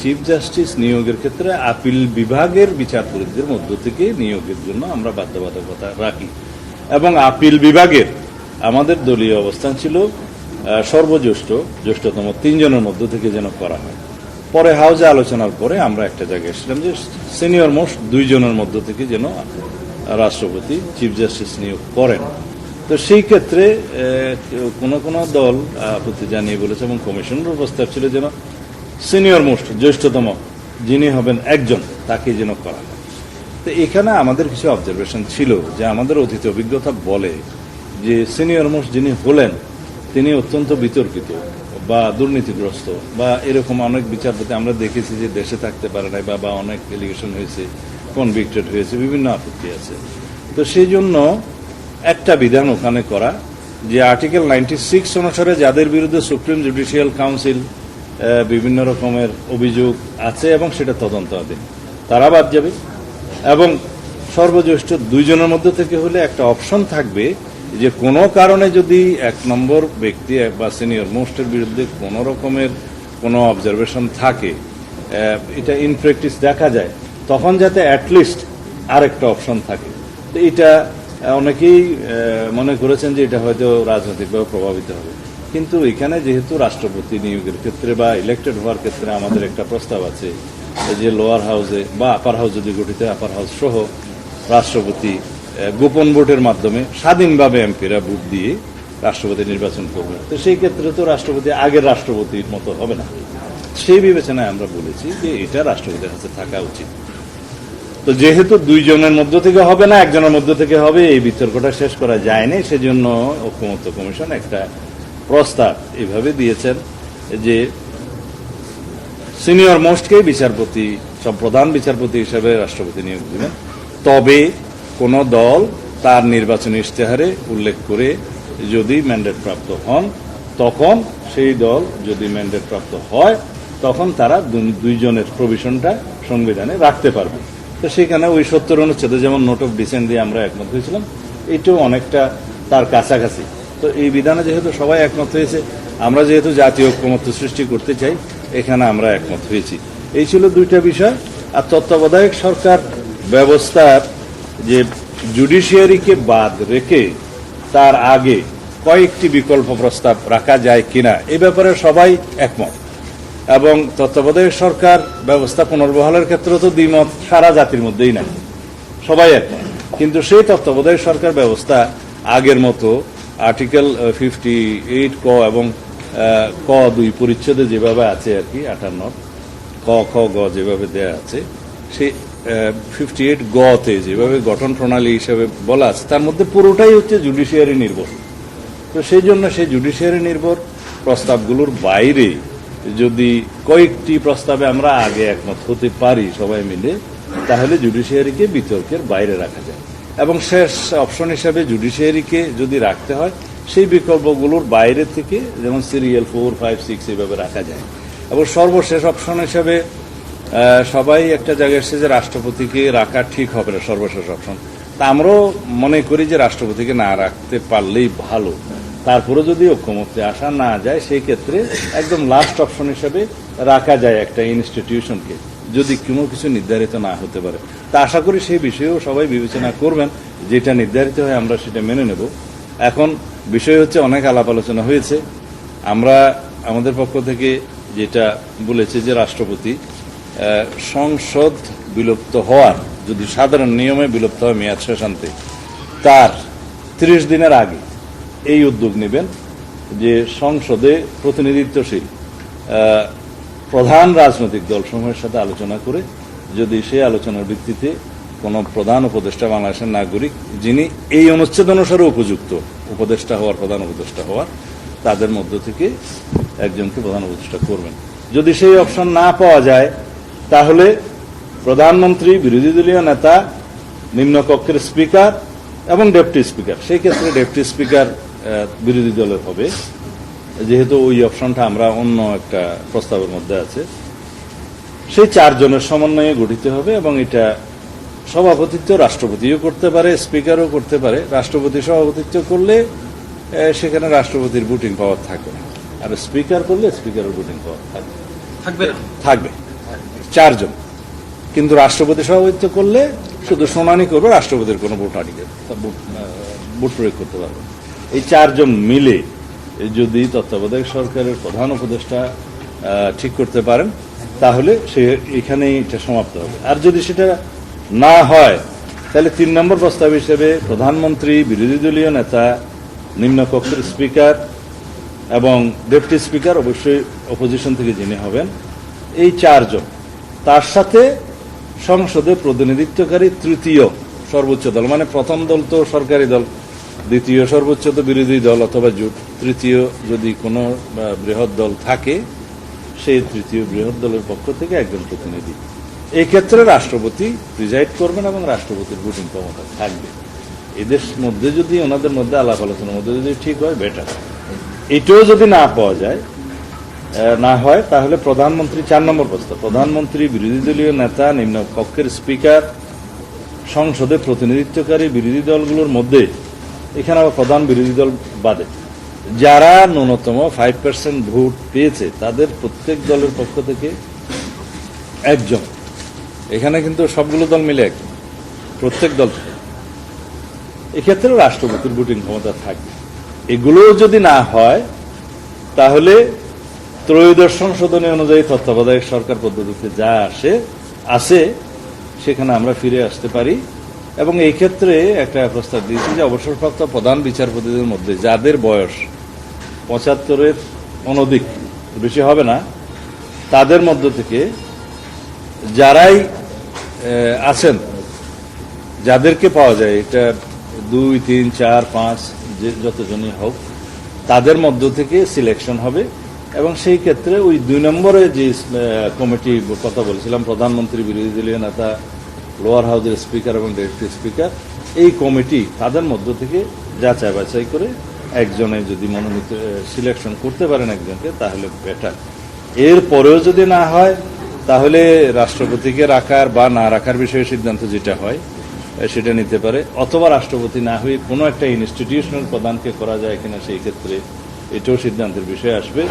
Chief justice নিয়োগের ক্ষেত্রে appeal বিভাগের বিচারপতিদের মধ্য থেকে নিয়োগের জন্য আমরা বাধ্যবাধকতা রাখি। এবং আপিল বিভাগের আমাদের দলীয় অবস্থান ছিল সর্বজ্যেষ্ঠ, জ্যেষ্ঠতম তিনজনের মধ্য থেকে যেন করা হয়। পরে হাউজে আলোচনার পরে আমরা একটা জায়গায় এসেছিলাম যে সিনিয়র মোস্ট দুইজনের মধ্য থেকে যেন রাষ্ট্রপতি চিফ জাস্টিস নিয়োগ করেন। তো সেই ক্ষেত্রে কোনো কোনো দল আপত্তি জানিয়ে বলেছে এবং কমিশনের প্রস্তাব ছিল যেন সিনিয়র মোস্ট, জ্যেষ্ঠতম, যিনি হবেন একজন তাকে যেন করা তো এখানে আমাদের কিছু অবজারভেশন ছিল যে আমাদের অতীত অভিজ্ঞতা বলে যে সিনিয়র মোস্ট যিনি হলেন, তিনি অত্যন্ত বিতর্কিত বা দুর্নীতিগ্রস্ত বা এরকম অনেক বিচারপতি আমরা দেখেছি যে দেশে থাকতে পারে নাই বা অনেক এলিগেশন হয়েছে কনভিক্টেড হয়েছে, বিভিন্ন আপত্তি আছে। তো সেই জন্য একটা বিধান ওখানে করা যে আর্টিকেল নাইনটি সিক্স অনুসারে যাদের বিরুদ্ধে সুপ্রিম জুডিশিয়াল কাউন্সিল বিভিন্ন রকমের অভিযোগ আছে এবং সেটা তদন্তাধীন। তারা বাদ যাবে। এবং সর্বজ্যেষ্ঠ দুইজনের মধ্যে থেকে হলে একটা অপশন থাকবে যে কোনো কারণে যদি এক নম্বর ব্যক্তি বা সিনিয়র মোস্টের বিরুদ্ধে কোনো রকমের কোনো অবজারভেশন থাকে এটা ইন প্র্যাকটিস দেখা যায়, তখন যাতে অ্যাটলিস্ট আরেকটা অপশন থাকে। তো এটা অনেকেই মনে করেছেন যে এটা হয়তো রাজনৈতিকভাবে প্রভাবিত হবে। কিন্তু এখানে যেহেতু রাষ্ট্রপতি নিয়োগের ক্ষেত্রে বা ইলেক্টেড হওয়ার ক্ষেত্রে আমাদের একটা প্রস্তাব আছে যে লোয়ার হাউসে বা আপার হাউস যদি গঠিত আপার হাউস সহ রাষ্ট্রপতি গোপন ভোটের মাধ্যমে স্বাধীনভাবে এমপিরা ভোট দিয়ে রাষ্ট্রপতি নির্বাচন করবে। তো সেই ক্ষেত্রে তো রাষ্ট্রপতি আগের রাষ্ট্রপতির মতো হবে না। সেই বিবেচনায় আমরা বলেছি যে এটা রাষ্ট্রপতির হাতে থাকা উচিত। তো যেহেতু দুইজনের মধ্য থেকে হবে না, একজনের মধ্য থেকে হবে, এই বিতর্কটা শেষ করা যায়নি, সেজন্য ঐক্যমত্য কমিশন একটা প্রস্তাব এভাবে দিয়েছেন যে সিনিয়র মোস্টকে বিচারপতি, সব প্রধান বিচারপতি হিসেবে রাষ্ট্রপতি নিয়োগ দিবেন। তবে কোন দল তার নির্বাচনী ইশতেহারে উল্লেখ করে যদি ম্যান্ডেট প্রাপ্ত হন, তখন সেই দল যদি ম্যান্ডেট প্রাপ্ত হয়, তখন তারা দুইজনের প্রভিশনটা সংবিধানে রাখতে পারবে। তো সেখানে ওই সত্তর অনুচ্ছেদে যেমন নোট অফ ডিসেন্ট দিয়ে আমরা একমত হয়েছিলাম, এটাও অনেকটা তার কাছাকাছি। তো এই বিধানে যেহেতু সবাই একমত হয়েছে, আমরা যেহেতু জাতীয় ঐক্যমত্য সৃষ্টি করতে চাই, এখানে আমরা একমত হয়েছি। এই ছিল দুইটা বিষয়। আর তত্ত্বাবধায়ক সরকার ব্যবস্থার যে জুডিশিয়ারিকে বাদ রেখে তার আগে কয়েকটি বিকল্প প্রস্তাব রাখা যায় কিনা, এ ব্যাপারে সবাই একমত। এবং তত্ত্বাবধায়ক সরকার ব্যবস্থা পুনর্বহালের ক্ষেত্রে তো দ্বিমত সারা জাতির মধ্যেই নাই। সবাই একমত। কিন্তু সেই তত্ত্বাবধায়ক সরকার ব্যবস্থা আগের মতো আর্টিকেল ফিফটি এইট ক এবং ক দুই পরিচ্ছেদে যেভাবে আছে আর কি, আটান্ন, ক, খ, গ যেভাবে দেয়া আছে সেই ফিফটি এইট গতে যেভাবে গঠন প্রণালী হিসেবে বলা আছে, তার মধ্যে পুরোটাই হচ্ছে জুডিশিয়ারি নির্ভর। তো সেই জন্য সেই জুডিশিয়ারি নির্ভর প্রস্তাবগুলোর বাইরে যদি কয়েকটি প্রস্তাবে আমরা আগে একমত হতে পারি সবাই মিলে, তাহলে জুডিশিয়ারিকে বিতর্কের বাইরে রাখা যায়। এবং শেষ অপশন হিসাবে জুডিশিয়ারিকে যদি রাখতে হয়, সেই বিকল্পগুলোর বাইরে থেকে যেমন সিরিয়াল ফোর ফাইভ সিক্স এইভাবে রাখা যায়। এবং সর্বশেষ অপশন হিসাবে সবাই একটা জায়গায় এসেছে যে রাষ্ট্রপতিকে রাখা ঠিক হবে না, সর্বশেষ অপশন। তা আমরাও মনে করি যে রাষ্ট্রপতিকে না রাখতে পারলেই ভালো। তারপরে যদি ঐক্যমত্যে আসা না যায়, সেই ক্ষেত্রে একদম লাস্ট অপশন হিসেবে রাখা যায় একটা ইনস্টিটিউশনকে যদি কোনো কিছু নির্ধারিত না হতে পারে। তা আশা করি সেই বিষয়েও সবাই বিবেচনা করবেন, যেটা নির্ধারিত হয় আমরা সেটা মেনে নেব। এখন বিষয় হচ্ছে অনেক আলাপ আলোচনা হয়েছে। আমরা, আমাদের পক্ষ থেকে যেটা বলেছে যে রাষ্ট্রপতি সংসদ বিলুপ্ত হওয়ার, যদি সাধারণ নিয়মে বিলুপ্ত হয় মেয়াদ শেষান্তে তার ত্রিশ দিনের আগে এই উদ্যোগ নেবেন যে সংসদে প্রতিনিধিত্বশীল প্রধান রাজনৈতিক দলসমূহের সাথে আলোচনা করে যদি সেই আলোচনার ভিত্তিতে কোনো প্রধান উপদেষ্টা বাংলাদেশের নাগরিক যিনি এই অনুচ্ছেদ অনুসারে উপযুক্ত উপদেষ্টা হওয়ার, প্রধান উপদেষ্টা হওয়ার, তাদের মধ্য থেকে একজনকে প্রধান উপদেষ্টা করবেন। যদি সেই অপশন না পাওয়া যায়, তাহলে প্রধানমন্ত্রী, বিরোধী দলীয় নেতা, নিম্নকক্ষের স্পিকার এবং ডেপুটি স্পিকার, সেই ক্ষেত্রে ডেপুটি স্পিকার বিরোধী দলের হবে। যেহেতু ওই অপশনটা আমরা অন্য একটা প্রস্তাবের মধ্যে আছে সেই চারজনের সমন্বয়ে গঠিত হবে এবং এটা সভাপতিত্ব রাষ্ট্রপতিও করতে পারে স্পিকারও করতে পারে। রাষ্ট্রপতি সভাপতিত্ব করলে সেখানে রাষ্ট্রপতির ভোটিং পাওয়ার থাকবে না। আর স্পিকার করলে স্পিকারের ভোটিং পাওয়ার থাকবে। থাকবে থাকবে। চারজন। কিন্তু রাষ্ট্রপতি সভাপতিত্ব করলে শুধু শুনানি করবে রাষ্ট্রপতির কোনো ভোট আনিকে ভোট প্রয়োগ করতে পারবে। এই চারজন মিলে যদি তত্ত্বাবধায়ক সরকারের প্রধান উপদেষ্টা ঠিক করতে পারেন, তাহলে সে এখানেই এটা সমাপ্ত হবে। আর যদি সেটা না হয়, তাহলে তিন নম্বর প্রস্তাব হিসেবে প্রধানমন্ত্রী, বিরোধী দলীয় নেতা নিম্নকক্ষের স্পিকার এবং ডেপুটি স্পিকার অবশ্যই অপোজিশন থেকে যিনি হবেন, এই চারজন। তার সাথে সংসদে প্রতিনিধিত্বকারী তৃতীয় সর্বোচ্চ দল মানে প্রথম দল তো সরকারি দল দ্বিতীয় সর্বোচ্চ তো বিরোধী দল অথবা জোট। তৃতীয় যদি কোনো বৃহৎ দল থাকে, সেই তৃতীয় বৃহৎ দলের পক্ষ থেকে একজন প্রতিনিধি। এই ক্ষেত্রে রাষ্ট্রপতি প্রিজাইড করবেন এবং রাষ্ট্রপতির ভোটিং ক্ষমতা থাকবে। এদের মধ্যে যদি, ওনাদের মধ্যে আলাপ আলোচনার মধ্যে যদি ঠিক হয় বেটার এটাও যদি না পাওয়া যায় না হয়, তাহলে প্রধানমন্ত্রী, চার নম্বর প্রস্তাব প্রধানমন্ত্রী, বিরোধী দলীয় নেতা, নিম্ন কক্ষের স্পিকার, সংসদে প্রতিনিধিত্বকারী বিরোধী দলগুলোর মধ্যে এখানে আবার প্রধান বিরোধী দল বাদে। যারা ন্যূনতম ফাইভ পার্সেন্ট ভোট পেয়েছে, তাদের প্রত্যেক দলের পক্ষ থেকে একজন। এখানে কিন্তু সবগুলো দল মিলে একজন প্রত্যেক দল থেকে। এক্ষেত্রে রাষ্ট্রপতির ভোটিং ক্ষমতা থাকবে। এগুলো যদি না হয়, তাহলে ত্রয়োদশ সংশোধনী অনুযায়ী তত্ত্বাবধায়ক সরকার পদ্ধতিতে যা আসে আসে, সেখানে আমরা ফিরে আসতে পারি। এবং এই ক্ষেত্রে একটা প্রস্তাব দিয়েছি যে অবসরপ্রাপ্ত প্রধান বিচারপতিদের মধ্যে যাদের বয়স পঁচাত্তরের অনধিক বেশি হবে না, তাদের মধ্য থেকে যারাই আছেন, যাদেরকে পাওয়া যায় এটা দুই, তিন, চার, পাঁচ, যে যতজনই হোক, তাদের মধ্য থেকে সিলেকশন হবে এবং সেই ক্ষেত্রে ওই দুই নম্বরে যে কমিটি কথা বলেছিলাম, প্রধানমন্ত্রী বিরোধী দলীয় নেতা লোয়ার হাউসের স্পিকার এবং ডেপুটি স্পিকার, এই কমিটি তাদের মধ্য থেকে যাচাই বাছাই করে একজনে যদি মনোনীত সিলেকশন করতে পারেন একজনকে, তাহলে বেটার এর পরেও যদি না হয়, তাহলে রাষ্ট্রপতিকে রাখার বা না রাখার বিষয়ে সিদ্ধান্ত যেটা হয় সেটা নিতে পারে। অথবা রাষ্ট্রপতি না হয়ে কোনো একটা ইনস্টিটিউশনাল প্রধানকে করা যায় কিনা, সেই ক্ষেত্রে এটাও সিদ্ধান্তের বিষয় আসবে।